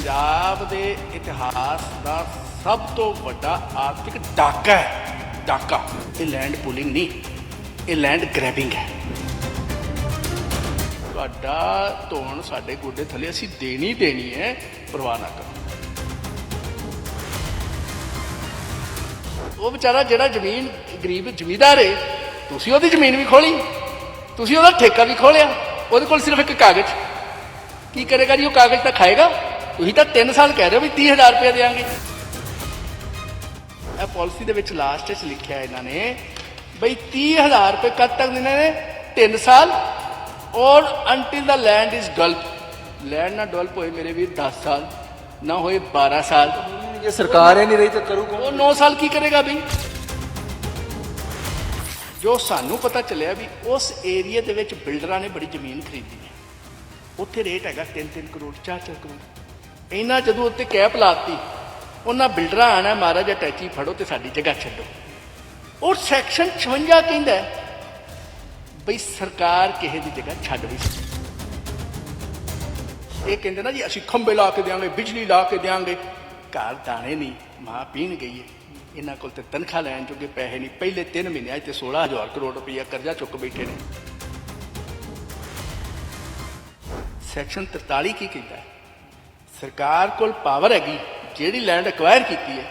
ਪੰਜਾਬ ਦੇ ਇਤਿਹਾਸ ਦਾ ਸਭ ਤੋਂ ਵੱਡਾ ਆਰਥਿਕ ਡਾਕਾ ਹੈ। ਡਾਕਾ। ਇਹ ਲੈਂਡ ਪੁਲਿੰਗ ਨਹੀਂ। ਇਹ ਲੈਂਡ ਗ੍ਰੈਬਿੰਗ ਹੈ। ਤੁਹਾਡਾ ਧੋਣ ਸਾਡੇ ਗੋਡੇ ਥੱਲੇ ਅਸੀਂ ਦੇਣੀ ਦੇਣੀ ਹੈ, ਪਰਵਾਹ ਨਾ ਕਰੋ। ਉਹ ਵਿਚਾਰਾ ਜਿਹੜਾ ਜ਼ਮੀਨ ਗਰੀਬ ਜ਼ਮੀਦਾਰ ਏ, ਤੁਸੀਂ ਉਹਦੀ ਜ਼ਮੀਨ ਵੀ ਖੋਲੀ। ਤੁਸੀਂ ਉਹਦਾ ਠੇਕਾ ਵੀ ਖੋਲਿਆ। ਉਹਦੇ ਕੋਲ ਸਿਰਫ ਇੱਕ ਕਾਗਜ਼। ਕੀ ਕਰੇਗਾ ਜੀ, ਉਹ ਕਾਗਜ਼ ਤਾਂ ਖਾਏਗਾ? ਤੁਸੀਂ ਤਾਂ 3 ਸਾਲ ਕਹਿ ਰਹੇ ਹੋ ਵੀ 30000 ਰੁਪਏ ਦੇਾਂਗੇ ਇਹ ਪਾਲਿਸੀ ਦੇ ਵਿੱਚ ਲਾਸਟ ਵਿੱਚ ਲਿਖਿਆ ਇਹਨਾਂ ਨੇ ਬਈ 30000 ਰੁਪਏ ਕਦ ਤੱਕ ਦੇਣੇ ਨੇ? 3 ਸਾਲ। Or until the land is develop land ਨਾ ਡਵੈਲਪ ਹੋਏ ਮੇਰੇ ਵੀਰ 10 ਸਾਲ ਨਾ ਹੋਏ 12 ਸਾਲ। ਜੇ ਸਰਕਾਰ ਹੀ ਨਹੀਂ ਰਹੀ ਤਾਂ ਕਰੂ ਕੌਣ ਉਹ 9 ਸਾਲ ਕੀ ਕਰੇਗਾ ਵੀ ਜੋ ਸਾਨੂੰ ਪਤਾ ਚੱਲਿਆ ਵੀ ਉਸ ਏਰੀਆ ਦੇ ਵਿੱਚ ਬਿਲਡਰਾਂ ਨੇ ਬੜੀ ਜ਼ਮੀਨ ਖਰੀਦੀ ਹੈ। ਉੱਥੇ ਰੇਟ ਹੈਗਾ 3-3 ਕਰੋੜ 4-4 ਕਰੋੜ। ਇਹਨਾਂ ਜਦੋਂ ਉੱਤੇ ਕੈਪ ਲਾਤੀ, ਉਹਨਾਂ ਬਿਲਡਰਾਂ ਆਣਾ, ਮਹਾਰਾਜ, ਅਟੈਚੀ ਫੜੋ ਤੇ ਸਾਡੀ ਜਗ੍ਹਾ ਛੱਡੋ। ਉਹ ਸੈਕਸ਼ਨ 56 ਕਹਿੰਦਾ ਬਈ ਸਰਕਾਰ ਕਿਸੇ ਦੀ ਜਗ੍ਹਾ ਛੱਡ ਵੀ ਸਕਦੀ। ਇਹ ਕਹਿੰਦੇ ਨਾ ਜੀ, ਅਸੀਂ ਖੰਬੇ ਲਾ ਕੇ ਦਿਆਂਗੇ, ਬਿਜਲੀ ਲਾ ਕੇ ਦਿਆਂਗੇ। ਘਰ ਦਾਣੇ ਨਹੀਂ, ਮਾਂ ਪੀਣ ਗਈ ਹੈ ਇਹਨਾਂ ਕੋਲ ਤੇ ਤਨਖਾਹ ਲੈਣ ਜੋਗੇ ਪੈਸੇ ਨਹੀਂ। ਪਹਿਲੇ 3 ਮਹੀਨਿਆਂ 'ਚ ਤੇ 16000 ਕਰੋੜ ਰੁਪਈਆ ਕਰਜ਼ਾ ਚੁੱਕ ਬੈਠੇ ਨੇ। ਸੈਕਸ਼ਨ 43 ਕੀ ਕਹਿੰਦਾ ਹੈ? ਸਰਕਾਰ ਕੋਲ ਪਾਵਰ ਹੈਗੀ ਜਿਹੜੀ ਲੈਂਡ ਐਕਵਾਇਰ ਕੀਤੀ ਹੈ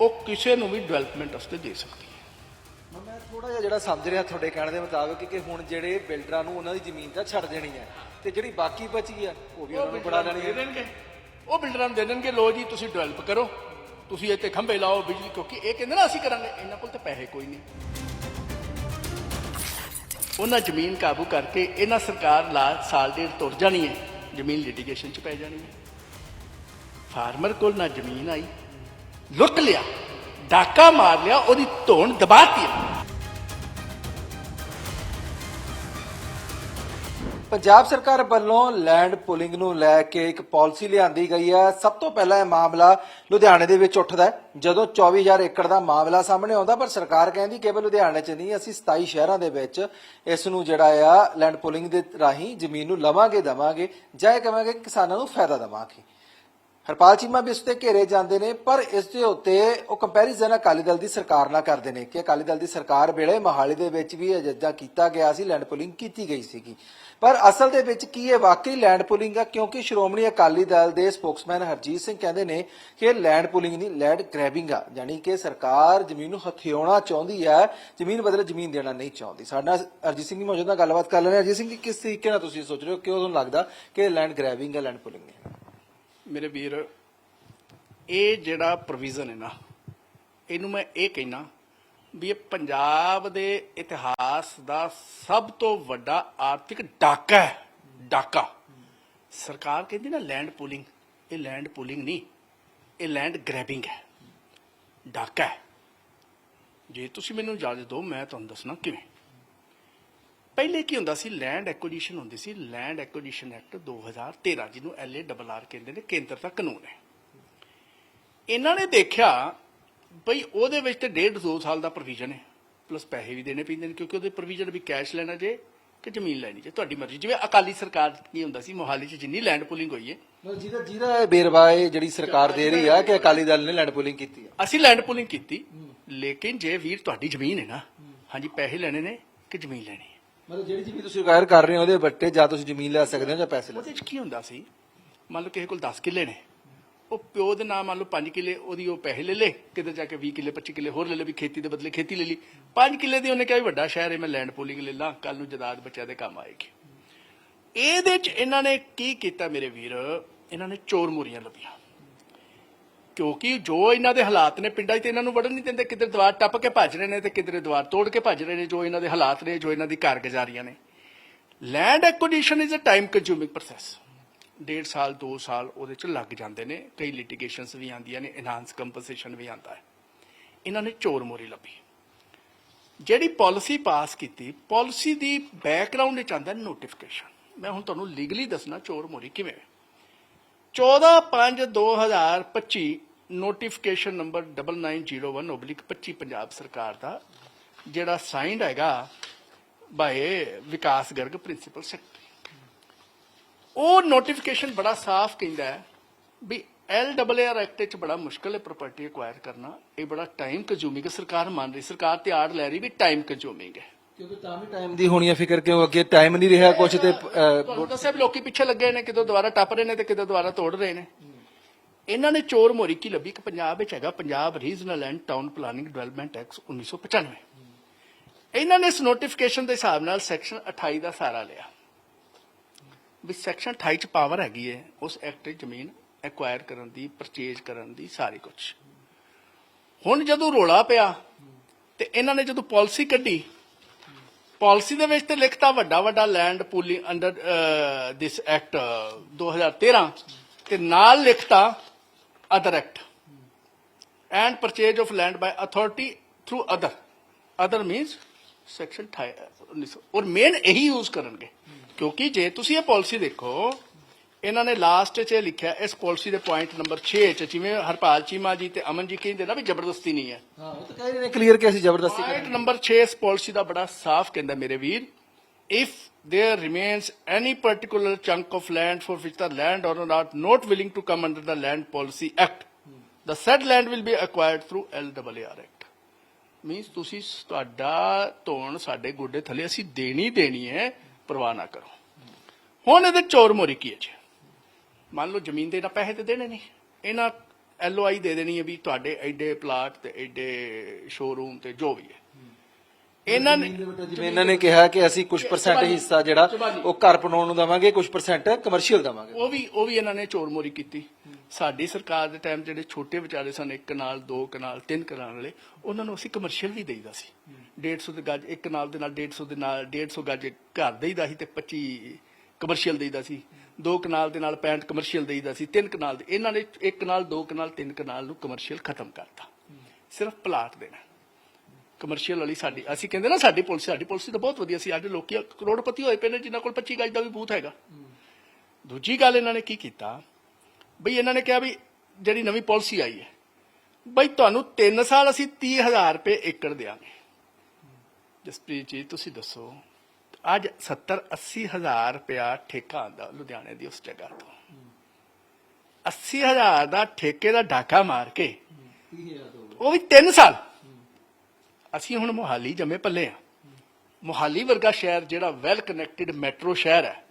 ਉਹ ਕਿਸੇ ਨੂੰ ਵੀ ਡਿਵੈਲਪਮੈਂਟ ਵਾਸਤੇ ਦੇ ਸਕਦੀ ਹੈ। ਮੈਂ ਥੋੜਾ ਜਿਹਾ ਜਿਹੜਾ ਸਮਝ ਰਿਹਾ ਤੁਹਾਡੇ ਕਹਿਣ ਦੇ ਮੁਤਾਬਕ ਕਿ ਹੁਣ ਜਿਹੜੇ ਬਿਲਡਰਾਂ ਨੂੰ ਉਹਨਾਂ ਦੀ ਜ਼ਮੀਨ ਤਾਂ ਛੱਡ ਦੇਣੀ ਹੈ ਤੇ ਜਿਹੜੀ ਬਾਕੀ ਬਚੀ ਆ ਉਹ ਵੀ ਉਹਨਾਂ ਨੂੰ ਬਣਾ ਲੈਣੀ ਦੇ ਹੈ। ਦੇਣਗੇ। ਉਹ ਬਿਲਡਰਾਂ ਨੂੰ ਦੇ ਦੇਣਗੇ ਲੋ ਜੀ ਤੁਸੀਂ ਡਿਵੈਲਪ ਕਰੋ ਤੁਸੀਂ ਇੱਥੇ ਖੰਭੇ ਲਾਓ ਬਿਜਲੀ ਕਿਉਂਕਿ ਇਹ ਕਹਿੰਦੇ ਨਾ ਅਸੀਂ ਕਰਾਂਗੇ ਇਹਨਾਂ ਕੋਲ ਤਾਂ ਪੈਸੇ ਕੋਈ ਨਹੀਂ। ਉਹਨਾਂ ਜ਼ਮੀਨ ਕਾਬੂ ਕਰਕੇ ਇਹਨਾਂ ਸਰਕਾਰ ਲਾ ਸਾਲ ਡੇਢ ਤੁਰ ਜਾਣੀ ਹੈ ਜ਼ਮੀਨ ਲਿਟੀਗੇਸ਼ਨ 'ਚ ਪੈ ਜਾਣੀ ਹੈ। ਫਾਰਮਰ ਕੋਲ ਨਾ ਜ਼ਮੀਨ ਆਈ, ਲੁੱਟ ਲਿਆ, ਡਾਕਾ ਮਾਰ ਲਿਆ, ਉਹਦੀ ਧੋਣ ਦਬਾਤੀ। ਪੰਜਾਬ ਸਰਕਾਰ ਵੱਲੋਂ ਲੈਂਡ ਪੁਲਿੰਗ ਨੂੰ ਲੈ ਕੇ ਇੱਕ ਪਾਲਿਸੀ ਲਿਆਂਦੀ ਗਈ ਹੈ। ਸਭ ਤੋਂ ਪਹਿਲਾਂ ਇਹ ਮਾਮਲਾ ਲੁਧਿਆਣੇ ਦੇ ਵਿੱਚ ਉੱਠਦਾ ਹੈ, ਜਦੋਂ 24000 ਏਕੜ ਦਾ ਮਾਮਲਾ ਸਾਹਮਣੇ ਆਉਂਦਾ, ਪਰ ਸਰਕਾਰ ਕਹਿੰਦੀ ਕੇਵਲ ਲੁਧਿਆਣੇ 'ਚ ਨਹੀਂ, ਅਸੀਂ 27 ਸ਼ਹਿਰਾਂ ਦੇ ਵਿੱਚ ਇਸ ਨੂੰ ਜਿਹੜਾ ਆ, ਲੈਂਡ ਪੁਲਿੰਗ ਦੇ ਰਾਹੀਂ ਜ਼ਮੀਨ ਨੂੰ ਲਵਾਂਗੇ, ਦਵਾਂਗੇ, ਜਾਂ ਇਹ ਕਹਾਂਗੇ ਕਿਸਾਨਾਂ ਨੂੰ ਫਾਇਦਾ ਦਵਾਂਗੇ। ਹਰਪਾਲ ਚੀਮਾ ਵੀ ਇਸ ਤੇ ਘੇਰੇ ਜਾਂਦੇ ਨੇ, ਪਰ ਇਸ ਦੇ ਉੱਤੇ ਉਹ ਕੰਪੈਰੀਜ਼ਨ ਅਕਾਲੀ ਦਲ ਦੀ ਸਰਕਾਰ ਨਾਲ ਕਰਦੇ ਨੇ ਕਿ ਅਕਾਲੀ ਦਲ ਦੀ ਸਰਕਾਰ ਵੇਲੇ ਮੋਹਾਲੀ ਦੇ ਵਿੱਚ ਵੀ ਅਜਿਹਾ ਕੀਤਾ ਗਿਆ ਸੀ ਲੈਂਡ ਪੁਲਿੰਗ ਕੀਤੀ ਗਈ ਸੀਗੀ। ਪਰ ਅਸਲ ਦੇ ਵਿੱਚ ਕੀ ਇਹ ਵਾਕਈ ਲੈਂਡ ਪੁਲਿੰਗ ਆ? ਕਿਉਂਕਿ ਸ਼੍ਰੋਮਣੀ ਅਕਾਲੀ ਦਲ ਦੇ ਸਪੋਕਸਮੈਨ ਹਰਜੀਤ ਸਿੰਘ ਕਹਿੰਦੇ ਨੇ ਕਿ ਲੈਂਡ ਪੁਲਿੰਗ ਨਹੀਂ ਲੈਂਡ ਗ੍ਰੈਬਿੰਗ ਆ। ਯਾਨੀ ਕਿ ਸਰਕਾਰ ਜ਼ਮੀਨ ਨੂੰ ਹਥਿਆਉਣਾ ਚਾਹੁੰਦੀ ਹੈ ਜ਼ਮੀਨ ਬਦਲੇ ਜ਼ਮੀਨ ਦੇਣਾ ਨਹੀਂ ਚਾਹੁੰਦੀ। ਸਾਡਾ ਹਰਜੀਤ ਸਿੰਘ ਜੀ ਮੌਜੂਦ ਨਾਲ ਗੱਲਬਾਤ ਕਰ ਲੈਣੇ ਹਰਜੀਤ ਸਿੰਘ ਜੀ, ਕਿਸ ਤਰੀਕੇ ਨਾਲ ਤੁਸੀਂ ਸੋਚ ਰਹੇ ਹੋ? ਕਿਉਂ ਤੁਹਾਨੂੰ ਲੱਗਦਾ ਕਿ ਲੈਂਡ ਗ੍ਰੈਬਿੰਗ ਹੈ ਲੈਂਡ ਪੁਲਿੰਗ ਹੈ ਮੇਰੇ ਵੀਰ, ਇਹ ਜਿਹੜਾ ਪ੍ਰੋਵੀਜ਼ਨ ਹੈ ਨਾ, ਇਹਨੂੰ ਮੈਂ ਇਹ ਕਹਿਣਾ ਵੀ ਇਹ ਪੰਜਾਬ ਦੇ ਇਤਿਹਾਸ ਦਾ ਸਭ ਤੋਂ ਵੱਡਾ ਆਰਥਿਕ ਡਾਕਾ ਹੈ, ਡਾਕਾ। ਸਰਕਾਰ ਕਹਿੰਦੀ ਨਾ ਲੈਂਡ ਪੂਲਿੰਗ ਇਹ ਲੈਂਡ ਪੂਲਿੰਗ ਨਹੀਂ, ਇਹ ਲੈਂਡ ਗ੍ਰੈਬਿੰਗ ਹੈ, ਡਾਕਾ ਹੈ। ਜੇ ਤੁਸੀਂ ਮੈਨੂੰ ਇਜਾਜ਼ਤ ਦਿਓ, ਮੈਂ ਤੁਹਾਨੂੰ ਦੱਸਣਾ ਕਿਵੇਂ। ਪਹਿਲੇ ਕੀ ਹੁੰਦਾ ਸੀ? ਲੈਂਡ ਐਕੁਜੀਸ਼ਨ ਹੁੰਦੀ ਸੀ। ਲੈਂਡ ਐਕੁਜੀਸ਼ਨ ਐਕਟ 2013 ਜਿਹਨੂੰ ਐਲਏ ਡਬਲ ਆਰ ਕਹਿੰਦੇ ਨੇ ਕੇਂਦਰ ਦਾ ਕਾਨੂੰਨ ਹੈ। ਇਹਨਾਂ ਨੇ ਦੇਖਿਆ ਬਈ ਉਹਦੇ ਵਿੱਚ ਤੇ ਡੇਢ ਦੋ ਸਾਲ ਦਾ ਪ੍ਰੋਵੀਜ਼ਨ ਹੈ। ਪਲੱਸ ਪੈਸੇ ਵੀ ਦੇਣੇ ਪੈਂਦੇ ਨੇ ਕਿਉਂਕਿ ਉਹਦੇ ਪ੍ਰੋਵੀਜ਼ਨ ਵੀ ਕੈਸ਼ ਲੈਣਾ ਜੇ ਕਿ ਜ਼ਮੀਨ ਲੈਣੀ ਜੇ ਤੁਹਾਡੀ ਮਰਜ਼ੀ। ਜਿਵੇਂ ਅਕਾਲੀ ਸਰਕਾਰ ਕੀ ਹੁੰਦਾ ਸੀ? ਮੋਹਾਲੀ 'ਚ ਜਿੰਨੀ ਲੈਂਡ ਪੁਲਿੰਗ ਹੋਈ ਹੈ। ਜਿਹਦਾ ਜਿਹਦਾ ਇਹ ਬੇਰਵਾ ਇਹ ਜਿਹੜੀ ਸਰਕਾਰ ਦੇ ਰਹੀ ਆ ਕਿ ਅਕਾਲੀ ਦਲ ਨੇ ਲੈਂਡ ਪੁਲਿੰਗ ਕੀਤੀ ਆ। ਅਸੀਂ ਲੈਂਡ ਪੁਲਿੰਗ ਕੀਤੀ। ਲੇਕਿਨ ਜੇ ਵੀਰ ਤੁਹਾਡੀ ਜ਼ਮੀਨ ਹੈ ਨਾ ਹਾਂਜੀ ਪੈਸੇ ਲੈਣੇ ਨੇ ਕਿ ਜ਼ਮੀਨ ਲੈਣੀ? ਮਤਲਬ ਜਿਹੜੀ ਜ਼ਮੀਨ ਤੁਸੀਂ ਅਕਾਇਰ ਕਰ ਰਹੇ ਹੋ ਉਹਦੇ ਵੱਟੇ ਜਾਂ ਤੁਸੀਂ ਜ਼ਮੀਨ ਲੈ ਸਕਦੇ ਹੋ ਜਾਂ ਪੈਸੇ ਲੈ ਉਹਦੇ 'ਚ ਕੀ ਹੁੰਦਾ ਸੀ? ਮੰਨ ਲਓ ਕਿਸੇ ਕੋਲ 10 ਕਿੱਲੇ ਨੇ। ਉਹ ਪਿਓ ਦੇ ਨਾਮ ਮੰਨ ਲਓ 5 ਕਿੱਲੇ ਉਹਦੀ ਉਹ ਪੈਸੇ ਲੈ ਲੇ ਕਿਤੇ ਜਾ ਕੇ 20 ਕਿੱਲੇ 25 ਕਿੱਲੇ ਹੋਰ ਲੈ ਲੈ ਵੀ ਖੇਤੀ ਦੇ ਬਦਲੇ ਖੇਤੀ ਲੈ ਲਈ। 5 ਕਿੱਲੇ ਦੀ ਉਹਨੇ ਕਿਹਾ ਵੀ ਵੱਡਾ ਸ਼ਹਿਰ ਹੈ ਮੈਂ ਲੈਂਡ ਪੂਲਿੰਗ ਲੈ ਲਾਂ ਕੱਲ ਨੂੰ ਜਦਾਦ ਬੱਚਿਆਂ ਦੇ ਕੰਮ ਆਏਗੀ। ਇਹਦੇ 'ਚ ਇਹਨਾਂ ਨੇ ਕੀ ਕੀਤਾ ਮੇਰੇ ਵੀਰ? ਇਹਨਾਂ ਨੇ ਚੋਰ ਮੋਰੀਆਂ ਲੱਭੀਆਂ। ਕਿਉਂਕਿ ਜੋ ਇਹਨਾਂ ਦੇ ਹਾਲਾਤ ਨੇ ਪਿੰਡਾਂ 'ਚ ਤੇ ਇਹਨਾਂ ਨੂੰ ਵੜਨ ਨਹੀਂ ਦਿੰਦੇ, ਕਿਧਰ ਦੀਵਾਰ ਟੱਪ ਕੇ ਭੱਜ ਰਹੇ ਨੇ ਤੇ ਕਿਧਰੇ ਦੀਵਾਰ ਤੋੜ ਕੇ ਭੱਜ ਰਹੇ ਨੇ, ਜੋ ਇਹਨਾਂ ਦੇ ਹਾਲਾਤ ਨੇ, ਜੋ ਇਹਨਾਂ ਦੀ ਕਾਰਗੁਜ਼ਾਰੀਆਂ ਨੇ। Land acquisition is a time consuming process ਡੇਢ ਸਾਲ 2 ਸਾਲ ਉਹਦੇ 'ਚ ਲੱਗ ਜਾਂਦੇ ਨੇ। ਕਈ ਲਿਟੀਗੇਸ਼ਨਸ ਵੀ ਆਉਂਦੀਆਂ ਨੇ ਇਨਹਾਂਸ ਕੰਪਨਸੇਸ਼ਨ ਵੀ ਆਉਂਦਾ ਹੈ। ਇਹਨਾਂ ਨੇ ਚੋਰ ਮੋਰੀ ਲੱਭੀ। ਜਿਹੜੀ ਪਾਲਿਸੀ ਪਾਸ ਕੀਤੀ ਪਾਲਿਸੀ ਦੀ ਬੈਕਗ੍ਰਾਉਂਡ ਵਿੱਚ ਆਉਂਦਾ ਨੋਟੀਫਿਕੇਸ਼ਨ ਮੈਂ ਹੁਣ ਤੁਹਾਨੂੰ ਲੀਗਲੀ ਦੱਸਣਾ ਚੋਰ ਮੋਰੀ ਕਿਵੇਂ ਹੈ। 14/5/2025 ਨੋਟੀਫਿਕੇਸ਼ਨ ਨੰਬਰ 9901/25 ਪੰਜਾਬ ਸਰਕਾਰ ਦਾ, ਜਿਹੜਾ ਸਾਈਨਡ ਹੈਗਾ by Vikas Garg principal secretary ਉਹ ਨੋਟੀਫਿਕੇਸ਼ਨ ਬੜਾ ਸਾਫ਼ ਕਹਿੰਦਾ ਹੈ ਵੀ ਐਲਡਬਲਯੂਆਰ ਐਕਟ ਵਿੱਚ ਬੜਾ ਮੁਸ਼ਕਲ ਹੈ ਪ੍ਰਾਪਰਟੀ ਐਕਵਾਇਰ ਕਰਨਾ। ਇਹ ਬੜਾ ਟਾਈਮ ਕੰਜ਼ੂਮਿੰਗ ਹੈ। ਸਰਕਾਰ ਮੰਨ ਰਹੀ ਸਰਕਾਰ ਤੇ ਆੜ ਲੈ ਰਹੀ ਵੀ ਟਾਈਮ ਕੰਜ਼ੂਮਿੰਗ ਹੈ। ਕਿਉਂਕਿ ਤਾਂ ਵੀ ਟਾਈਮ ਦੀ ਹੋਣੀ ਹੈ ਫਿਕਰ ਕਿਉਂ ਅੱਗੇ ਟਾਈਮ ਨਹੀਂ ਰਿਹਾ ਕੁਝ ਤੇ ਤੁਹਾਨੂੰ ਦੱਸਿਆ ਵੀ ਲੋਕੀ ਪਿੱਛੇ ਲੱਗੇ ਨੇ ਕਿਦੋਂ ਦੁਬਾਰਾ ਟੱਪ ਰਹੇ ਨੇ ਤੇ ਕਿਦੋਂ ਦੁਬਾਰਾ ਤੋੜ ਰਹੇ ਨੇ। ਇਹਨਾਂ ਨੇ ਚੋਰ ਮੋਰੀ ਕੀ ਲੱਭੀ? ਕਿ ਪੰਜਾਬ ਵਿੱਚ ਹੈਗਾ Punjab regional and town planning development act 1995 ਇਹਨਾਂ ਨੇ ਇਸ ਨੋਟੀਫਿਕੇਸ਼ਨ ਦੇ ਹਿਸਾਬ ਨਾਲ ਸੈਕਸ਼ਨ 28 ਦਾ ਸਹਾਰਾ ਲਿਆ। ਵੀ ਸੈਕਸ਼ਨ 28 ਚ ਪਾਵਰ ਹੈਗੀ ਹੈ ਉਸ ਐਕਟ 'ਚ ਜ਼ਮੀਨ ਐਕਵਾਇਰ ਕਰਨ ਦੀ ਪਰਚੇਜ ਕਰਨ ਦੀ ਸਾਰੀ ਕੁਝ ਹੁਣ ਜਦੋਂ ਰੋਲਾ ਪਿਆ ਤੇ ਇਹਨਾਂ ਨੇ ਜਦੋਂ ਪਾਲਿਸੀ ਕੱਢੀ ਪਾਲਿਸੀ ਦੇ ਵਿੱਚ ਤੇ ਲਿਖਤਾ ਵੱਡਾ ਵੱਡਾ land pooling under this act 2013 ਤੇ ਨਾਲ ਲਿਖਤਾ other act and purchase of land by authority through other other means section 1900 or main ਇਹੀ ਯੂਜ਼ ਕਰਨਗੇ। ਕਿਉਂਕਿ ਜੇ ਤੁਸੀਂ ਇਹ ਪਾਲਿਸੀ ਦੇਖੋ ਇਹਨਾਂ ਨੇ ਲਾਸਟ 'ਚ ਇਹ ਲਿਖਿਆ ਇਸ ਪਾਲਿਸੀ ਦੇ ਪੁਆਇੰਟ ਨੰਬਰ 6 'ਚ ਜਿਵੇਂ ਹਰਪਾਲ ਚੀਮਾ ਜੀ ਤੇ ਅਮਨ ਜੀ ਕਹਿੰਦੇ ਨਾ ਵੀ ਜ਼ਬਰਦਸਤੀ ਨਹੀਂ ਹੈ ਹਾਂ ਉਹ ਤਾਂ ਕਹਿ ਰਹੇ ਨੇ ਕਲੀਅਰ ਕਿ ਅਸੀਂ ਜ਼ਬਰਦਸਤੀ ਪੁਆਇੰਟ ਨੰਬਰ 6 ਇਸ ਪਾਲਿਸੀ ਦਾ ਬੜਾ ਸਾਫ਼ ਕਹਿੰਦਾ ਮੇਰੇ ਵੀਰ if there remains any particular chunk of land for which the landowner are not willing to come under the land policy act the said land will be acquired through LWR act means ਤੁਸੀਂ ਤੁਹਾਡਾ ਧੋਣ ਸਾਡੇ ਗੋਡੇ ਥੱਲੇ ਅਸੀਂ ਦੇਣੀ ਦੇਣੀ ਹੈ ਪਰਵਾਹ ਨਾ ਕਰੋ ਹੁਣ ਇਹਦੇ ਚੋਰ ਮੋਰੀ ਕੀ ਹੈ ਜੀ ਮੰਨ ਲਓ ਜ਼ਮੀਨ ਦੇ ਨਾ ਪੈਸੇ ਤੇ ਦੇਣੇ ਨਹੀਂ ਇਹਨਾਂ ਐਲਓਆਈ ਦੇ ਦੇਣੀ ਹੈ ਵੀ ਤੁਹਾਡੇ ਐਡੇ ਪਲਾਟ ਤੇ ਐਡੇ ਸ਼ੋਰੂਮ ਤੇ ਜੋ ਵੀ ਹੈ। ਇਹਨਾਂ ਨੇ ਜਿਵੇਂ ਇਹਨਾਂ ਨੇ ਕਿਹਾ ਕਿ ਅਸੀਂ ਕੁਝ ਪਰਸੈਂਟ ਹਿੱਸਾ ਜਿਹੜਾ ਉਹ ਘਰ ਬਣਾਉਣ ਨੂੰ ਦਵਾਂਗੇ ਕੁਝ ਪਰਸੈਂਟ ਕਮਰਸ਼ੀਅਲ ਦਵਾਂਗੇ। ਉਹ ਵੀ ਉਹ ਵੀ ਇਹਨਾਂ ਨੇ ਚੋਰ ਮੋਰੀ ਕੀਤੀ। ਸਾਡੀ ਸਰਕਾਰ ਦੇ ਟਾਈਮ ਜਿਹੜੇ ਛੋਟੇ ਵਿਚਾਰੇ ਸਨ ਇੱਕ ਕਨਾਲ ਦੋ ਕਨਾਲ ਤਿੰਨ ਕਨਾਲ ਵਾਲੇ ਉਹਨਾਂ ਨੂੰ ਅਸੀਂ ਕਮਰਸ਼ੀਅਲ ਵੀ ਦੇਈਦਾ ਸੀ। 150 ਦੇ ਗੱਜ ਇੱਕ ਕਨਾਲ ਦੇ ਨਾਲ 150 ਦੇ ਨਾਲ 150 ਗੱਜ ਘਰ ਦੇਈਦਾ ਸੀ ਤੇ 25 ਕਮਰਸ਼ੀਅਲ ਦੇਈਦਾ ਸੀ। ਦੋ ਕਨਾਲ ਦੇ ਨਾਲ 65 ਕਮਰਸ਼ੀਅਲ ਦੇਈਦਾ ਸੀ, ਤਿੰਨ ਕਨਾਲ ਦੇ। ਇਹਨਾਂ ਨੇ ਇੱਕ ਕਨਾਲ, ਦੋ ਕਨਾਲ, ਤਿੰਨ ਕਨਾਲ ਨੂੰ ਕਮਰਸ਼ੀਅਲ ਖਤਮ ਕਰਤਾ। ਸਿਰਫ ਪਲਾਟ ਦੇਣਾ। ਕਮਰਸ਼ੀਅਲ ਵਾਲੀ ਸਾਡੀ, ਅਸੀਂ ਕਹਿੰਦੇ ਨਾ ਸਾਡੀ ਪਾਲਿਸੀ ਸਾਡੀ ਪਾਲਿਸੀ ਤਾਂ ਬਹੁਤ ਵਧੀਆ ਸੀ। ਅੱਜ ਲੋਕੀ ਕਰੋੜਪਤੀ ਹੋਏ ਪਏ ਨੇ, ਜਿਨ੍ਹਾਂ ਕੋਲ 25 ਗੱਜ ਦਾ ਵੀ ਬੂਥ ਹੈਗਾ। ਦੂਜੀ ਗੱਲ ਇਹਨਾਂ ਨੇ ਕੀ ਕੀਤਾ? ਬਈ ਇਹਨਾਂ ਨੇ ਕਿਹਾ ਵੀ ਜਿਹੜੀ ਨਵੀਂ ਪਾਲਿਸੀ ਆਈ ਹੈ, ਬਈ ਤੁਹਾਨੂੰ 3 ਸਾਲ ਅਸੀਂ 30000 ਰੁਪਏ ਏਕੜ ਦੇਾਂਗੇ ਜਸਪ੍ਰੀਤ ਜੀ, ਤੁਸੀਂ ਦੱਸੋ। ਅੱਜ 70 80 ਹਜ਼ਾਰ ਰੁਪਇਆ ਠੇਕਾ ਆਂਦਾ ਲੁਧਿਆਣੇ ਦੀ ਉਸ ਜਗ੍ਹਾ ਤੋਂ। 80 ਹਜ਼ਾਰ ਦਾ ਠੇਕੇ ਦਾ ਡਾਕਾ ਮਾਰ ਕੇ, ਉਹ ਵੀ 3 ਸਾਲ। ਅਸੀਂ ਹੁਣ ਮੋਹਾਲੀ ਜੰਮੇ ਪੱਲੇ ਆ। ਮੋਹਾਲੀ ਵਰਗਾ ਸ਼ਹਿਰ ਜਿਹੜਾ ਵੈਲ ਕਨੈਕਟਡ ਮੈਟਰੋ ਸ਼ਹਿਰ ਹੈ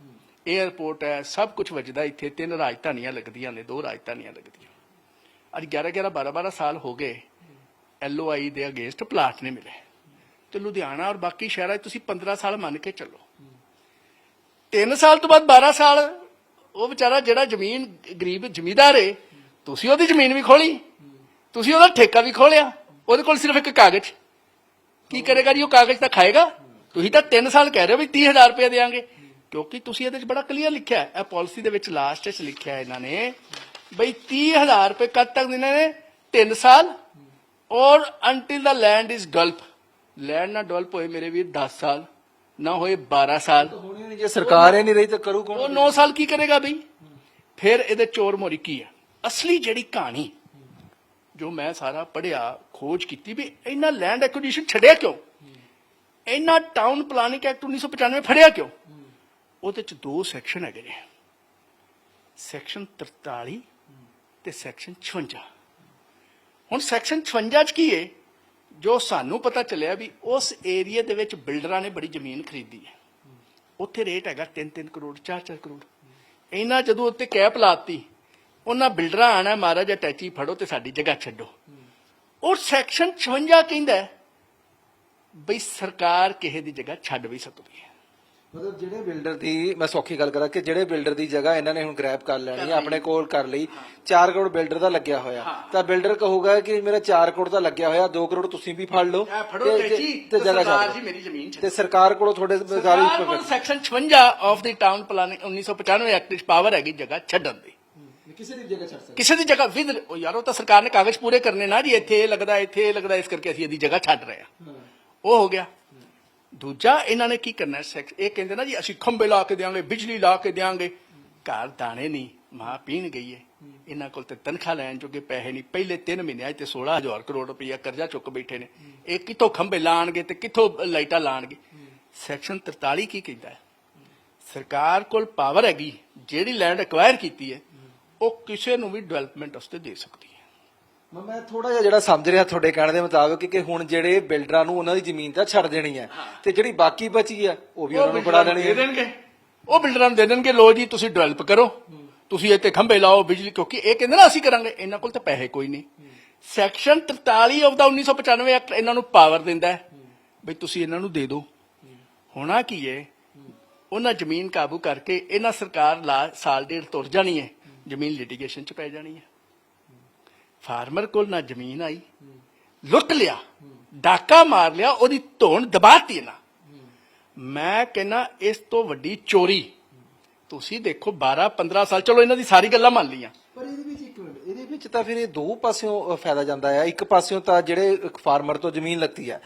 에ਅਰਪੋਰਟ ਹੈ, ਸਭ ਕੁਝ ਵੱਜਦਾ ਇੱਥੇ। ਤਿੰਨ ਰਾਜਧਾਨੀਆਂ ਲੱਗਦੀਆਂ ਨੇ, ਦੋ ਰਾਜਧਾਨੀਆਂ ਲੱਗਦੀਆਂ। ਅੱਜ 11 11 12 12 ਸਾਲ ਹੋ ਗਏ ਐਲਓਆਈ ਦੇ ਅਗੇਂਸਟ ਪਲਾਟ ਨਹੀਂ ਮਿਲੇ। ਤੇ ਲੁਧਿਆਣਾ ਔਰ ਬਾਕੀ ਸ਼ਹਿਰਾਂ 'ਚ ਤੁਸੀਂ 15 ਸਾਲ ਮੰਨ ਕੇ ਚੱਲੋ। 3 ਸਾਲ ਤੋਂ ਬਾਅਦ 12 ਸਾਲ, ਉਹ ਵਿਚਾਰਾ ਜਿਹੜਾ ਜ਼ਮੀਨ ਗਰੀਬ ਜਮੀਦਾਰ ਏ, ਤੁਸੀਂ ਉਹਦੀ ਜ਼ਮੀਨ ਵੀ ਖੋਲੀ, ਤੁਸੀਂ ਉਹਦਾ ਠੇਕਾ ਵੀ ਖੋਲਿਆ, ਉਹਦੇ ਕੋਲ ਸਿਰਫ ਇੱਕ ਕਾਗਜ਼। ਕੀ ਕਰੇਗਾ ਜੀ, ਉਹ ਕਾਗਜ਼ ਤਾਂ ਖਾਏਗਾ? ਤੁਸੀਂ ਤਾਂ 3 ਸਾਲ ਕਹਿ ਰਹੇ ਹੋ ਵੀ 30000 ਰੁਪਏ ਦੇਾਂਗੇ ਕਿਉਂਕਿ ਤੁਸੀਂ ਇਹਦੇ ਵਿੱਚ ਬੜਾ ਕਲੀਅਰ ਲਿਖਿਆ ਹੈ। ਇਹ ਪਾਲਿਸੀ ਦੇ ਵਿੱਚ ਲਾਸਟ ਚ ਲਿਖਿਆ ਇਹਨਾਂ ਨੇ ਬਈ 30000 ਰੁਪਏ ਕਦ ਤੱਕ ਦੇਣੇ ਨੇ? 3 ਸਾਲ। Or until the land is ਗਲਪ ਲੈਂਡ ਨਾ ਡਵੈਲਪ ਹੋਏ ਮੇਰੇ ਵੀਰ 10 ਸਾਲ ਨਾ ਹੋਏ 12 ਸਾਲ। ਹੋਣੀ ਨਹੀਂ ਜੇ ਸਰਕਾਰ ਹੀ ਨਹੀਂ ਰਹੀ ਤਾਂ ਕਰੂ ਉਹ ਕੌਣ 9 ਸਾਲ ਕੀ ਕਰੇਗਾ ਬਈ? ਫਿਰ ਇਹਦੇ ਚੋਰ ਮੋਰੀ ਕੀ ਹੈ ਅਸਲੀ ਜਿਹੜੀ ਕਹਾਣੀ ਜੋ ਮੈਂ ਸਾਰਾ ਪੜਿਆ ਖੋਜ ਕੀਤੀ ਵੀ ਇਹਨਾਂ ਲੈਂਡ ਐਕੁਜੀਸ਼ਨ ਛੱਡਿਆ ਕਿਉਂ? ਇਹਨਾਂ ਟਾਊਨ ਪਲਾਨਿੰਗ ਐਕਟ 1995 ਫੜਿਆ ਕਿਉਂ? ਉਹਦੇ ਚ ਦੋ ਸੈਕਸ਼ਨ ਹੈਗੇ ਨੇ। ਸੈਕਸ਼ਨ 43 ਤੇ ਸੈਕਸ਼ਨ 56 ਹੁਣ ਸੈਕਸ਼ਨ 56 ਚ ਕੀ ਹੈ ਜੋ ਸਾਨੂੰ ਪਤਾ ਚੱਲਿਆ ਵੀ ਉਸ ਏਰੀਆ ਦੇ ਵਿੱਚ ਬਿਲਡਰਾਂ ਨੇ ਬੜੀ ਜ਼ਮੀਨ ਖਰੀਦੀ ਹੈ। ਉੱਥੇ ਰੇਟ ਹੈਗਾ 3-3 ਕਰੋੜ 4-4 ਕਰੋੜ। ਇਹਨਾਂ ਜਦੋਂ ਉੱਤੇ ਕੈਪ ਲਾਤੀ, ਉਹਨਾਂ ਬਿਲਡਰਾਂ ਆਣਾ ਮਹਾਰਾਜ ਅਟੈਚੀ ਫੜੋ ਤੇ ਸਾਡੀ ਜਗ੍ਹਾ ਛੱਡੋ। ਔਰ ਸੈਕਸ਼ਨ 56 ਕਹਿੰਦਾ ਬਈ ਸਰਕਾਰ ਕਿਸੇ ਦੀ ਜਗ੍ਹਾ ਛੱਡ ਵੀ ਸਕਦੀ ਹੈ। ਮਤਲਬ ਜਿਹੜੇ ਬਿਲਡਰ ਦੀ ਮੈਂ ਸੌਖੀ ਗੱਲ ਕਰਾਂ ਕਿ ਜਿਹੜੇ ਬਿਲਡਰ ਦੀ ਜਗ੍ਹਾ ਇਹਨਾਂ ਨੇ ਹੁਣ ਗ੍ਰੈਬ ਕਰ ਲੈਣੀ ਹੈ ਆਪਣੇ ਕੋਲ ਕਰ ਲਈ। 4 ਕਰੋੜ ਬਿਲਡਰ ਦਾ ਲੱਗਿਆ ਹੋਇਆ। ਤਾਂ ਬਿਲਡਰ ਕਹੂਗਾ ਕਿ ਮੇਰਾ 4 ਕਰੋੜ ਦਾ ਲੱਗਿਆ ਹੋਇਆ 2 ਕਰੋੜ ਤੁਸੀਂ ਵੀ ਫੜ ਲਓ। ਫੜੋ ਤੇ- ਜਗ੍ਹਾ ਸਰਕਾਰ ਜੀ। ਮੇਰੀ ਜ਼ਮੀਨ ਛੱਡ ਤੇ ਸਰਕਾਰ ਕੋਲੋਂ ਤੁਹਾਡੇ ਗਾਲੀ section 56 of the town planning 1995 act ਵਿੱਚ ਪਾਵਰ ਹੈਗੀ ਜਗ੍ਹਾ ਛੱਡਣ ਦੀ। ਕਿਸੇ ਦੀ ਜਗ੍ਹਾ ਛੱਡ ਸਕਦੇ। ਕਿਸੇ ਦੀ ਜਗ੍ਹਾ ਵਿਦ ਉਹ ਯਾਰ ਉਹ ਤਾਂ ਸਰਕਾਰ ਨੇ ਕਾਗਜ਼ ਪੂਰੇ ਕਰਨੇ ਨਾ ਜੀ ਇੱਥੇ ਲੱਗਦਾ ਇੱਥੇ ਲੱਗਦਾ ਇਸ ਕਰਕੇ ਅਸੀਂ ਇਹਦੀ ਜਗ੍ਹਾ ਛੱਡ ਰਹੇ ਹਾਂ। ਉਹ ਹੋ ਗਿਆ। ਦੂਜਾ ਇਹਨਾਂ ਨੇ ਕੀ ਕਰਨਾ ਸੈਕਸ ਇਹ ਕਹਿੰਦੇ ਨਾ ਜੀ, ਅਸੀਂ ਖੰਭੇ ਲਾ ਕੇ ਦਿਆਂਗੇ, ਬਿਜਲੀ ਲਾ ਕੇ ਦਿਆਂਗੇ। ਘਰ ਦਾਣੇ ਨਹੀਂ, ਮਾਂ ਪੀਣ ਗਈ ਹੈ ਇਹਨਾਂ ਕੋਲ ਤੇ ਤਨਖਾਹ ਲੈਣ ਜੋਗੇ ਪੈਸੇ ਨਹੀਂ। ਪਹਿਲੇ 3 ਮਹੀਨਿਆਂ 'ਚ ਤੇ 16000 ਕਰੋੜ ਰੁਪਇਆ ਕਰਜ਼ਾ ਚੁੱਕ ਬੈਠੇ ਨੇ। ਇਹ ਕਿੱਥੋਂ ਖੰਭੇ ਲਾਣਗੇ ਤੇ ਕਿੱਥੋਂ ਲਾਈਟਾਂ ਲਾਣਗੇ? ਸੈਕਸ਼ਨ 43 ਕੀ ਕਹਿੰਦਾ ਹੈ? ਸਰਕਾਰ ਕੋਲ ਪਾਵਰ ਹੈਗੀ, ਜਿਹੜੀ ਲੈਂਡ ਐਕਵਾਇਰ ਕੀਤੀ ਹੈ, ਉਹ ਕਿਸੇ ਨੂੰ ਵੀ ਡਿਵੈਲਪਮੈਂਟ ਵਾਸਤੇ ਦੇ ਸਕਦੀ ਮੈਂ- ਥੋੜਾ ਜਿਹਾ ਜਿਹੜਾ ਸਮਝ ਰਿਹਾ ਤੁਹਾਡੇ ਕਹਿਣ ਦੇ ਮੁਤਾਬਕ ਕਿ ਹੁਣ ਜਿਹੜੇ ਬਿਲਡਰਾਂ ਨੂੰ ਉਹਨਾਂ ਦੀ ਜ਼ਮੀਨ ਤਾਂ ਛੱਡ ਦੇਣੀ ਹੈ ਤੇ ਜਿਹੜੀ ਬਾਕੀ ਬਚੀ ਹੈ ਉਹ ਵੀ ਉਹਨਾਂ ਨੂੰ ਬਣਾ ਦੇਣੀ ਦੇ ਹੈ। ਦੇਣਗੇ। ਉਹ ਬਿਲਡਰਾਂ ਨੂੰ ਦੇ ਦੇਣਗੇ। ਲੋ ਜੀ ਤੁਸੀਂ ਡਿਵੈਲਪ ਕਰੋ। ਤੁਸੀਂ ਇੱਥੇ ਖੰਭੇ ਲਾਓ ਬਿਜਲੀ ਕਿਉਂਕਿ ਇਹ ਕਹਿੰਦੇ ਨਾ ਅਸੀਂ ਕਰਾਂਗੇ। ਇਹਨਾਂ ਕੋਲ ਤਾਂ ਪੈਸੇ ਕੋਈ ਨਹੀਂ। ਸੈਕਸ਼ਨ 43 ਆਫ ਦਾ 1995 ਐਕਟ ਇਹਨਾਂ ਨੂੰ ਪਾਵਰ ਦਿੰਦਾ ਹੈ। ਵੀ ਤੁਸੀਂ ਇਹਨਾਂ ਨੂੰ ਦੇ ਦਿਓ। ਹੋਣਾ ਕੀ ਹੈ ਉਹਨਾਂ ਜ਼ਮੀਨ ਕਾਬੂ ਕਰਕੇ ਇਹਨਾਂ ਸਰਕਾਰ ਲਾ ਸਾਲ ਡੇਢ ਤੁਰ ਜਾਣੀ ਹੈ ਜ਼ਮੀਨ ਲਿਟੀਗੇਸ਼ਨ ਚ ਪੈ ਜਾਣੀ ਹੈ ਫਾਰਮਰ ਕੋਲ ਨਾ ਜ਼ਮੀਨ ਆਈ, ਲੁੱਟ ਲਿਆ, ਡਾਕਾ ਮਾਰ ਲਿਆ, ਉਹਦੀ ਧੌਣ ਦਬਾਤੀ ਨਾ ਮੈਂ ਕਹਿੰਨਾ ਇਸ ਤੋਂ ਵੱਡੀ ਚੋਰੀ। ਤੁਸੀਂ ਦੇਖੋ 12 15 ਸਾਲ, ਚਲੋ ਇਹਨਾਂ ਦੀ ਸਾਰੀ ਗੱਲਾਂ ਮੰਨ ਲਈਆਂ। ਪਰ ਇਹਦੇ ਵਿੱਚ ਇੱਕ ਮਿੰਟ, ਇਹਦੇ ਵਿੱਚ ਤਾਂ ਫਿਰ ਇਹ ਦੋ ਪਾਸਿਓਂ ਫਾਇਦਾ ਜਾਂਦਾ ਹੈ ਇੱਕ ਪਾਸਿਓਂ ਤਾਂ ਜਿਹੜੇ ਫਾਰਮਰ ਤੋਂ ਜ਼ਮੀਨ ਲੱਤੀ ਹੈ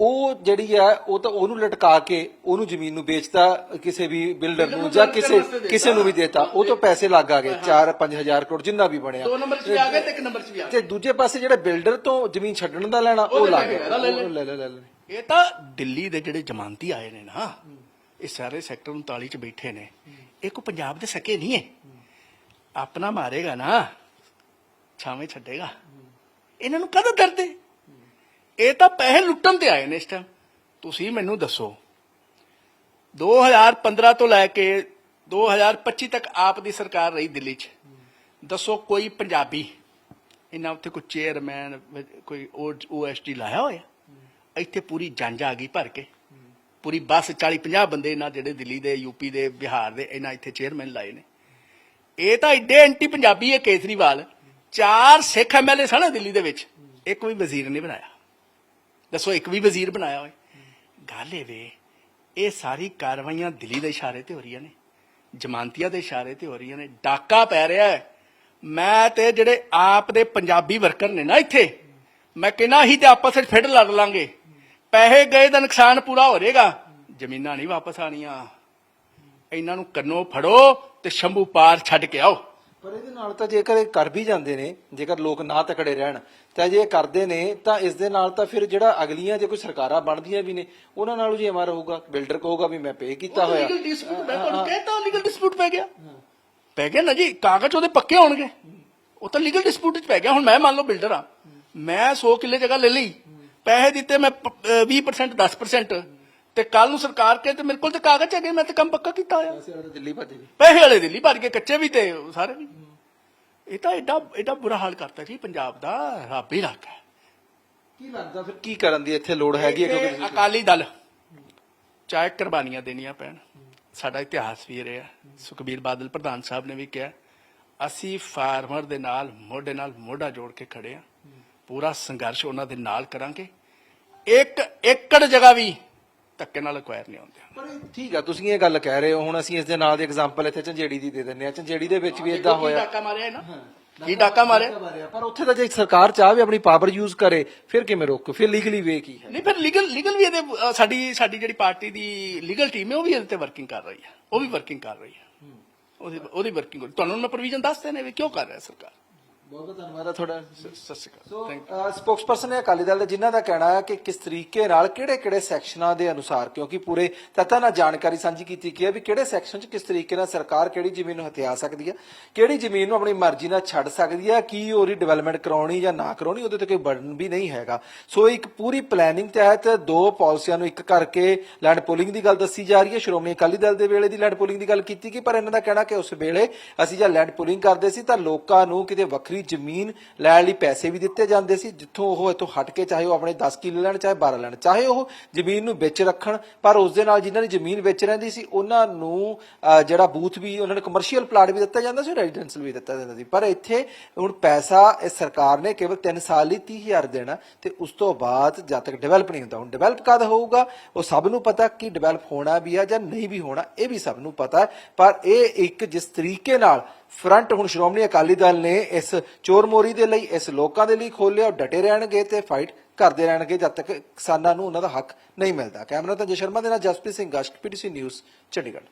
ਉਹ ਜਿਹੜੀ ਹੈ ਉਹ ਤਾਂ ਉਹਨੂੰ ਲਟਕਾ ਕੇ ਉਹਨੂੰ ਜ਼ਮੀਨ ਨੂੰ ਵੇਚਤਾ ਕਿਸੇ ਵੀ ਬਿਲਡਰ ਨੂੰ ਜਾਂ ਕਿਸੇ। ਕਿਸੇ ਨੂੰ ਵੀ ਦੇਤਾ। ਉਹ ਤੋਂ ਪੈਸੇ ਲੱਗ ਆ ਗਏ 4-5000 ਕਰੋੜ ਜਿੰਨਾ ਵੀ ਬਣਿਆ। ਦੋ ਨੰਬਰ 'ਚ ਵੀ ਆ ਗਏ ਤੇ ਇੱਕ ਨੰਬਰ 'ਚ ਵੀ ਆ ਤੇ ਦੂਜੇ ਪਾਸੇ ਜਿਹੜੇ ਬਿਲਡਰ ਤੋਂ ਜ਼ਮੀਨ ਛੱਡਣ ਦਾ ਲੈਣਾ ਉਹ ਲੱਗ ਗਿਆ। ਲੈ, ਲੈ, ਲੈ। ਇਹ ਤਾਂ ਦਿੱਲੀ ਦੇ ਜਿਹੜੇ ਜਮਾਨਤੀ ਆਏ ਨੇ ਨਾ ਇਹ ਸਾਰੇ ਸੈਕਟਰ 39 ਚ ਬੈਠੇ ਨੇ। ਇਹ ਕੋ ਪੰਜਾਬ ਦੇ ਸਕੇ ਨਹੀਂ ਹੈ ਆਪਣਾ ਮਾਰੇਗਾ ਨਾ ਛਾਵੇਂ ਛੱਡੇਗਾ। ਇਹਨਾਂ ਨੂੰ ਕਦੋਂ ਡਰਦੇ? ਇਹ ਤਾਂ ਪੈਸੇ ਲੁੱਟਣ ਤੇ ਆਏ ਨੇ ਇਸ ਟਾਈਮ ਤੁਸੀਂ ਮੈਨੂੰ ਦੱਸੋ 2015 ਤੋਂ ਲੈ ਕੇ 2025 ਤੱਕ ਆਪ ਦੀ ਸਰਕਾਰ ਰਹੀ ਦਿੱਲੀ 'ਚ। ਦੱਸੋ ਕੋਈ ਪੰਜਾਬੀ ਇਹਨਾਂ ਉੱਤੇ ਕੋਈ ਚੇਅਰਮੈਨ ਕੋਈ ਓਐਸਟੀ ਲਾਇਆ ਹੋਇਆ? ਇੱਥੇ ਪੂਰੀ ਜੰਜ ਆ ਗਈ ਭਰ ਕੇ। ਪੂਰੀ ਬੱਸ 40 50 ਬੰਦੇ ਇਹਨਾਂ ਜਿਹੜੇ ਦਿੱਲੀ ਦੇ ਯੂਪੀ ਦੇ, ਬਿਹਾਰ ਦੇ, ਇਹਨਾਂ ਇੱਥੇ ਚੇਅਰਮੈਨ ਲਾਏ ਨੇ। ਇਹ ਤਾਂ ਏਡੇ ਐਂਟੀ ਪੰਜਾਬੀ ਹੈ ਕੇਜਰੀਵਾਲ। ਚਾਰ ਸਿੱਖ ਐਮਐਲਏ ਸਨ ਦਿੱਲੀ ਦੇ ਵਿੱਚ। ਇੱਕ ਵੀ ਵਜ਼ੀਰ ਨਹੀਂ ਬਣਾਇਆ। ਦੱਸੋ, ਇੱਕ ਵੀ ਵਜ਼ੀਰ ਬਣਾਇਆ ਹੋਏ। ਗੱਲ ਇਹ ਵੇ, ਇਹ ਸਾਰੀ ਕਾਰਵਾਈਆਂ ਦਿੱਲੀ ਦੇ ਇਸ਼ਾਰੇ ਤੇ ਹੋ ਰਹੀਆਂ ਨੇ, ਜਮਾਨਤੀਆਂ ਦੇ ਇਸ਼ਾਰੇ ਤੇ ਹੋ ਰਹੀਆਂ ਨੇ, ਡਾਕਾ ਪੈ ਰਿਹਾ ਹੈ। ਮੈਂ ਤੇ ਜਿਹੜੇ ਆਪ ਦੇ ਪੰਜਾਬੀ ਵਰਕਰ ਨੇ ਨਾ ਇੱਥੇ, ਮੈਂ ਕਹਿੰਦਾ ਹੀ ਤੇ ਆਪਸ ਵਿੱਚ ਫਿੱਟ ਲੜ ਲਾਂਗੇ। ਪੈਸੇ ਗਏ ਦਾ ਨੁਕਸਾਨ ਪੂਰਾ ਹੋ ਜਾਏਗਾ, ਜ਼ਮੀਨਾਂ ਨਹੀਂ ਵਾਪਸ ਆਣੀਆਂ ਇਹਨਾਂ ਨੂੰ ਕੰਨੋਂ ਫੜੋ ਤੇ ਸ਼ੰਭੂ ਪਾਰ ਛੱਡ ਕੇ ਆਓ। ਪਰ ਇਹਦੇ ਨਾਲ ਤਾਂ ਜੇਕਰ ਇਹ ਕਰ ਵੀ ਜਾਂਦੇ ਨੇ ਜੇਕਰ ਲੋਕ ਨਾ ਤਕੜੇ ਰਹਿਣ ਤਾਂ ਜੇ ਇਹ ਕਰਦੇ ਨੇ ਤਾਂ ਇਸ ਦੇ ਨਾਲ ਤਾਂ ਫਿਰ ਜਿਹੜਾ ਅਗਲੀਆਂ ਜੇ ਕੋਈ ਸਰਕਾਰਾਂ ਬਣਦੀਆਂ ਵੀ ਨੇ ਉਹਨਾਂ ਨਾਲੋਂ ਜੀ ਹਮਾਰਾ ਹੋਊਗਾ ਬਿਲਡਰ ਕਹੂਗਾ ਵੀ ਮੈਂ ਪੇ ਕੀਤਾ ਹੋਇਆ। ਲੀਗਲ ਡਿਸਪਿਊਟ ਮੈਂ ਤੁਹਾਨੂੰ ਕਹਿੰਦਾ ਲੀਗਲ ਡਿਸਪਿਊਟ ਪੈ ਗਿਆ। ਪੈ ਗਿਆ ਨਾ ਜੀ ਕਾਗਜ਼ ਉਹਦੇ ਪੱਕੇ ਹੋਣਗੇ। ਉਹ ਤਾਂ ਲੀਗਲ ਡਿਸਪਿਊਟ ਵਿੱਚ ਪੈ ਗਿਆ। ਹੁਣ ਮੈਂ ਮੰਨ ਲਓ ਬਿਲਡਰ ਆ। ਮੈਂ 100 ਕਿੱਲੇ ਜਗ੍ਹਾ ਲੈ ਲਈ। ਪੈਸੇ ਦਿੱਤੇ ਮੈਂ ਪ- ਅਹ 20% 10% ਤੇ ਕੱਲ ਨੂੰ ਸਰਕਾਰ ਕਹੇ ਤੇ ਮੇਰੇ ਕੋਲ ਤੇ ਕਾਗਜ਼ ਹੈਗੇ ਮੈਂ ਤੇ ਕੰਮ ਪੱਕਾ ਕੀਤਾ ਹੋਇਆ। ਅਸੀਂ ਉਹਦੇ ਦਿੱਲੀ ਭੱਜ ਗਏ। ਪੈਸੇ ਵਾਲੇ ਦਿੱਲੀ ਭੱਜ ਕੇ ਕੱਚੇ ਵੀ ਤੇ ਸਾਰੇ ਵੀ। ਇਹ ਤਾਂ ਐਡਾ ਐਡਾ ਬੁਰਾ ਹਾਲ ਕਰਤਾ ਜੀ ਪੰਜਾਬ ਦਾ ਰੱਬ ਹੀ ਰੱਖਾ ਕੀ ਲੱਗਦਾ ਫਿਰ ਕੀ ਕਰਨ ਦੀ ਇੱਥੇ ਲੋੜ ਹੈਗੀ ਹੈ ਕਿਉਂਕਿ ਅਕਾਲੀ ਦਲ ਚਾਹੇ ਕੁਰਬਾਨੀਆਂ ਦੇਣੀਆਂ ਪੈਣ। ਸਾਡਾ ਇਤਿਹਾਸ ਵੀ ਰਿਹਾ। ਸੁਖਬੀਰ ਬਾਦਲ ਪ੍ਰਧਾਨ ਸਾਹਿਬ ਨੇ ਵੀ ਕਿਹਾ ਅਸੀਂ ਫਾਰਮਰ ਦੇ ਨਾਲ ਮੋਢੇ ਨਾਲ ਮੋਢਾ ਜੋੜ ਕੇ ਖੜੇ ਆ ਪੂਰਾ ਸੰਘਰਸ਼ ਉਹਨਾਂ ਦੇ ਨਾਲ ਕਰਾਂਗੇ। ਇੱਕ ਏਕੜ ਜਗ੍ਹਾ ਵੀ ਧੱਕੇ ਨਾਲ ਅਕਵਾਇਰ ਨਹੀਂ ਹੁੰਦੇ। ਪਰ ਇਹ ਠੀਕ ਆ ਤੁਸੀਂ ਇਹ ਗੱਲ ਕਹਿ ਰਹੇ ਹੋ ਹੁਣ ਅਸੀਂ ਇਸ ਦੇ ਨਾਲ ਦੀ ਐਗਜ਼ਾਮਪਲ ਇੱਥੇ ਝੰਜੇੜੀ ਦੀ ਦੇ ਦਿੰਨੇ ਆ ਝੰਜੇੜੀ ਦੇ ਵਿੱਚ ਵੀ ਇਦਾਂ ਕੀ ਹੋਇਆ। ਡਾਕਾ ਮਾਰਿਆ ਨਾ। ਕੀ ਡਾਕਾ ਮਾਰਿਆ? ਪਰ ਉੱਥੇ ਤਾਂ ਜੇ ਸਰਕਾਰ ਚਾਹਵੇ ਆਪਣੀ ਪਾਵਰ ਯੂਜ਼ ਕਰੇ ਫਿਰ ਕਿਵੇਂ ਰੋਕੋ? ਫਿਰ ਲੀਗਲੀ ਵੇ ਕੀ ਹੈ? ਨਹੀਂ ਫਿਰ ਲੀਗਲ ਲੀਗਲ ਵੀ ਇਹਦੇ ਸਾਡੀ ਸਾਡੀ ਜਿਹੜੀ ਪਾਰਟੀ ਦੀ ਲੀਗਲ ਟੀਮ ਹੈ ਉਹ ਵੀ ਇਹਦੇ ਤੇ ਵਰਕਿੰਗ ਕਰ ਰਹੀ ਹੈ। ਉਹ ਵੀ ਵਰਕਿੰਗ ਕਰ ਰਹੀ ਹੈ। ਉਹਦੀ ਉਹਦੀ ਵਰਕਿੰਗ ਤੁਹਾਨੂੰ ਮੈਂ ਪ੍ਰੋਵੀਜ਼ਨ ਦੱਸਦੇ ਨੇ ਵੀ ਕਿਉਂ ਕਰ ਰਿਹਾ ਸਰਕਾਰ? ਬਹੁਤ ਬਹੁਤ ਧੰਨਵਾਦ ਆ ਤੁਹਾਡਾ। ਸਤਿ ਸ਼੍ਰੀ ਅਕਾਲ। ਸੋ ਸਪੋਕਸਪਰਸਨ ਹੈ ਅਕਾਲੀ ਦਲ ਦੇ ਜਿਨ੍ਹਾਂ ਦਾ ਕਹਿਣਾ ਹੈ ਕਿ ਕਿਸ ਤਰੀਕੇ ਨਾਲ ਕਿਹੜੇ-ਕਿਹੜੇ ਸੈਕਸ਼ਨਾਂ ਦੇ ਅਨੁਸਾਰ ਕਿਉਂਕਿ ਪੂਰੇ ਤੱਤਾਂ ਨਾਲ ਜਾਣਕਾਰੀ ਸਾਂਝੀ ਕੀਤੀ ਗਈ ਹੈ ਵੀ ਕਿਹੜੇ ਸੈਕਸ਼ਨ 'ਚ ਕਿਸ ਤਰੀਕੇ ਨਾਲ ਸਰਕਾਰ ਕਿਹੜੀ ਜ਼ਮੀਨ ਨੂੰ ਹਥਿਆ ਸਕਦੀ ਹੈ ਕਿਹੜੀ ਜ਼ਮੀਨ ਨੂੰ ਆਪਣੀ ਮਰਜ਼ੀ ਨਾਲ ਛੱਡ ਸਕਦੀ ਹੈ ਕੀ ਉਹਦੀ ਡਿਵੈਲਪਮੈਂਟ ਕਰਾਉਣੀ ਜਾਂ ਨਾ ਕਰਾਉਣੀ ਉਹਦੇ ਤੇ ਕੋਈ ਬਰਡਨ ਵੀ ਨਹੀਂ ਹੈਗਾ। ਸੋ ਇੱਕ ਪੂਰੀ ਪਲੈਨਿੰਗ ਤਹਿਤ ਦੋ ਪਾਲਿਸੀਆਂ ਨੂੰ ਇੱਕ ਕਰਕੇ ਲੈਂਡ ਪੋਲਿੰਗ ਦੀ ਗੱਲ ਦੱਸੀ ਜਾ ਰਹੀ ਹੈ। ਸ਼੍ਰੋਮਣੀ ਅਕਾਲੀ ਦਲ ਦੇ ਵੇਲੇ ਦੀ ਲੈਂਡ ਪੋਲਿੰਗ ਦੀ ਗੱਲ ਕੀਤੀ ਗਈ ਪਰ ਇਹਨਾਂ ਦਾ ਕਹਿਣਾ ਕਿ ਉਸ ਵੇਲੇ ਅਸੀਂ ਜਦ ਲੈਂਡ ਪੋਲਿੰਗ ਕਰਦੇ ਸੀ ਤਾਂ ਲੋਕਾਂ ਨੂੰ ਕਿਤੇ ਵੱਖਰੀ ਜ਼ਮੀਨ ਲੈਣ ਲਈ ਪੈਸੇ ਵੀ ਦਿੱਤੇ ਜਾਂਦੇ ਸੀ, ਜਿੱਥੋਂ ਉਹ ਇੱਥੋਂ ਹਟ ਕੇ ਚਾਹੇ ਉਹ ਆਪਣੇ 10 ਕਿੱਲੇ ਲੈਣ, ਚਾਹੇ 12 ਲੈਣ, ਚਾਹੇ ਉਹ ਜ਼ਮੀਨ ਨੂੰ ਵਿੱਚ ਰੱਖਣ, ਪਰ ਉਸ ਦੇ ਨਾਲ ਜਿਨ੍ਹਾਂ ਦੀ ਜ਼ਮੀਨ ਵਿੱਚ ਰਹਿੰਦੀ ਸੀ, ਉਹਨਾਂ ਨੂੰ ਜਿਹੜਾ ਬੂਥ ਵੀ, ਉਹਨਾਂ ਨੂੰ ਕਮਰਸ਼ੀਅਲ ਪਲਾਟ ਵੀ ਦਿੱਤਾ ਜਾਂਦਾ ਸੀ ਰੈਜ਼ੀਡੈਂਸ਼ੀਅਲ ਵੀ ਦਿੱਤਾ ਜਾਂਦਾ ਸੀ। ਪਰ ਇੱਥੇ ਹੁਣ ਪੈਸਾ ਇਸ ਸਰਕਾਰ ਨੇ ਕੇਵਲ 3 ਸਾਲ ਲਈ 30000 ਦੇਣਾ, ਤੇ ਉਸ ਤੋਂ ਬਾਅਦ ਜਦ ਤੱਕ ਡਿਵੈਲਪ ਨਹੀਂ ਹੁੰਦਾ, ਹੁਣ ਡਿਵੈਲਪ ਕਦ ਹੋਊਗਾ? ਉਹ ਸਭ ਨੂੰ ਪਤਾ ਕਿ ਡਿਵੈਲਪ ਹੋਣਾ ਵੀ ਆ ਜਾਂ ਨਹੀਂ ਵੀ ਹੋਣਾ, ਇਹ ਵੀ ਸਭ ਨੂੰ ਪਤਾ, ਪਰ ਇਹ ਇੱਕ ਜਿਸ ਤਰੀਕੇ ਨਾਲ ਫਰੰਟ ਹੁਣ ਸ਼੍ਰੋਮਣੀ ਅਕਾਲੀ ਦਲ ਨੇ ਇਸ ਚੋਰ ਮੋਰੀ ਦੇ ਲਈ, ਇਸ ਲੋਕਾਂ ਦੇ ਲਈ ਖੋਲਿਆ ਉਹ ਡਟੇ ਰਹਿਣਗੇ ਤੇ ਫਾਈਟ ਕਰਦੇ ਰਹਿਣਗੇ ਜਦ ਤੱਕ ਕਿਸਾਨਾਂ ਨੂੰ ਉਹਨਾਂ ਦਾ ਹੱਕ ਨਹੀਂ ਮਿਲਦਾ। ਕੈਮਰਾ ਤਾਂ ਜੈ ਸ਼ਰਮਾ ਦੇ ਨਾਲ ਜਸਪ੍ਰੀਤ ਸਿੰਘ ਗਸ਼ਟ ਪੀਟੀਸੀ ਨਿਊਜ਼, ਚੰਡੀਗੜ੍ਹ।